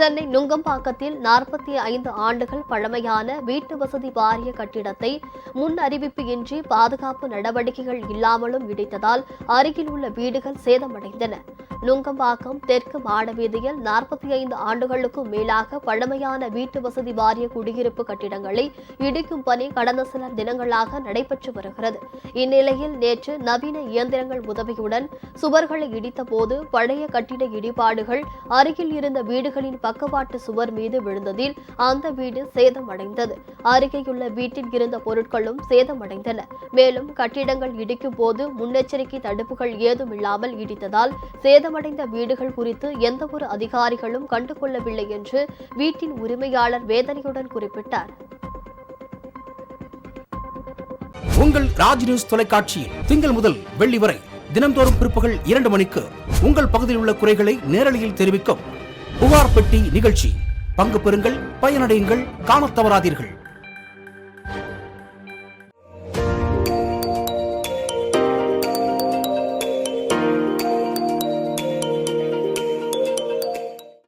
சென்னை நுங்கம்பாக்கத்தில் நாற்பத்தி ஐந்து ஆண்டுகள் பழமையான வீட்டு வசதி வாரிய கட்டிடத்தை முன் அறிவிப்பு இன்றி பாதுகாப்பு நடவடிக்கைகள் இல்லாமலும் இடித்ததால் அருகில் உள்ள வீடுகள் சேதமடைந்தன. நுங்கம்பாக்கம் தெற்கு மாடவீதியில் நாற்பத்தி ஐந்து ஆண்டுகளுக்கும் மேலாக பழமையான வீட்டு வசதி வாரிய குடியிருப்பு கட்டிடங்களை இடிக்கும் பணி கடந்த சில தினங்களாக நடைபெற்று வருகிறது. இந்நிலையில் நேற்று நவீன இயந்திரங்கள் உதவியுடன் சுவர்களை இடித்தபோது பழைய கட்டிட இடிபாடுகள் அருகில் இருந்த வீடுகளின் பக்கவாட்டு சுவர் மீது விழுந்ததில் அந்த வீடு சேதமடைந்தது. அருகேயுள்ள வீட்டில் இருந்த பொருட்களும் சேதமடைந்தன. மேலும் கட்டிடங்கள் இடிக்கும் போது முன்னெச்சரிக்கை தடுப்புகள் ஏதும் இல்லாமல் இடித்ததால் சேதம் சேதமடைந்த வீடுகள் குறித்து எந்தவொரு அதிகாரிகளும் கண்டுகொள்ளவில்லை என்று வீட்டின் உரிமையாளர் வேதனையுடன் குறிப்பிட்டார். உங்கள் ராஜ் நியூஸ் தொலைக்காட்சியில் திங்கள் முதல் வெள்ளி வரை தினந்தோறும் பிற்பகல் இரண்டு மணிக்கு உங்கள் பகுதியில் உள்ள குறைகளை நேரலையில் தெரிவிக்கும் புகார் பெட்டி நிகழ்ச்சி. பங்கு பெறுங்கள் பயனடையுங்கள் காண தவறாதீர்கள்.